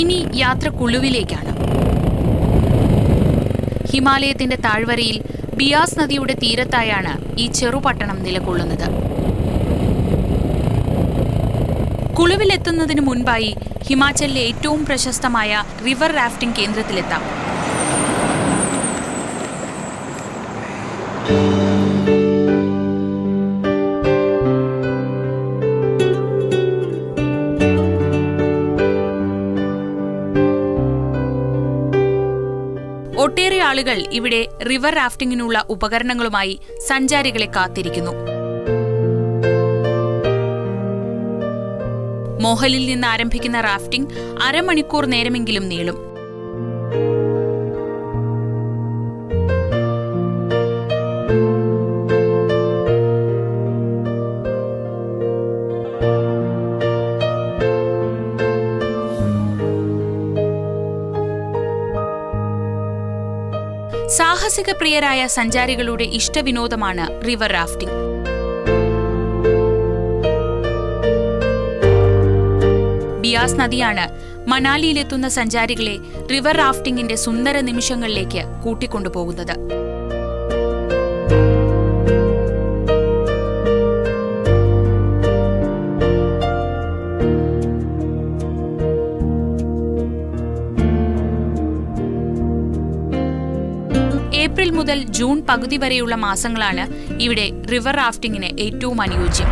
ഇനി യാത്ര കുളുവിലേക്കാണ് ഹിമാലയത്തിന്റെ താഴ്വരയിൽ ബിയാസ് നദിയുടെ തീരത്തായാണ് ഈ ചെറുപട്ടണം നിലകൊള്ളുന്നത്. കുളുവിലെത്തുന്നതിന് മുൻപായി ഹിമാചലിലെ ഏറ്റവും പ്രശസ്തമായ റിവർ റാഫ്റ്റിംഗ് കേന്ദ്രത്തിലെത്താം. ഒട്ടേറെ ആളുകൾ ഇവിടെ റിവർ റാഫ്റ്റിംഗിനുള്ള ഉപകരണങ്ങളുമായി സഞ്ചാരികളെ കാത്തിരിക്കുന്നു. മോഹലിൽ നിന്ന് ആരംഭിക്കുന്ന റാഫ്റ്റിംഗ് അരമണിക്കൂർ നേരമെങ്കിലും നീളും. സാഹസിക പ്രിയരായ സഞ്ചാരികളുടെ ഇഷ്ടവിനോദമാണ് റിവർ റാഫ്റ്റിംഗ്. ബിയാസ് നദിയാണ് മണാലിയിലെത്തുന്ന സഞ്ചാരികളെ റിവർ റാഫ്റ്റിംഗിന്റെ സുന്ദര നിമിഷങ്ങളിലേക്ക് കൂട്ടിക്കൊണ്ടുപോകുന്നത്. ഏപ്രിൽ മുതൽ ജൂൺ പകുതി വരെയുള്ള മാസങ്ങളാണ് ഇവിടെ റിവർ റാഫ്റ്റിംഗിന് ഏറ്റവും അനുയോജ്യം.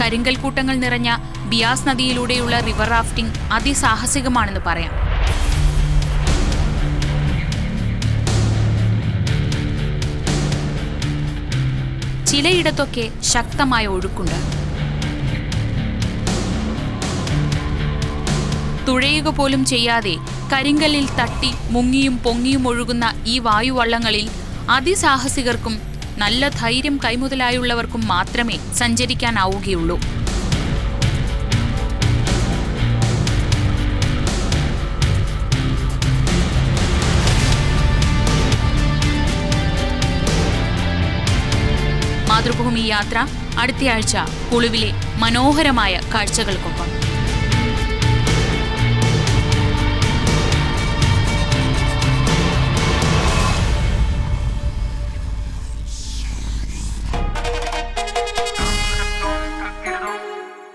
കരിങ്കൽ കൂട്ടങ്ങൾ നിറഞ്ഞ ബിയാസ് നദിയിലൂടെയുള്ള റിവർ റാഫ്റ്റിംഗ് അതിസാഹസികമാണെന്ന് പറയാം. ചിലയിടത്തൊക്കെ ശക്തമായ ഒഴുക്കുണ്ട്. തുഴയുക പോലും ചെയ്യാതെ കരിങ്കല്ലിൽ തട്ടി മുങ്ങിയും പൊങ്ങിയും ഒഴുകുന്ന ഈ വായുവള്ളങ്ങളിൽ അതിസാഹസികർക്കും നല്ല ധൈര്യം കൈമുതലായുള്ളവർക്കും മാത്രമേ സഞ്ചരിക്കാനാവുകയുള്ളൂ. മാതൃഭൂമി യാത്ര അടുത്തയാഴ്ച കുളുവിലെ മനോഹരമായ കാഴ്ചകൾക്കൊപ്പം.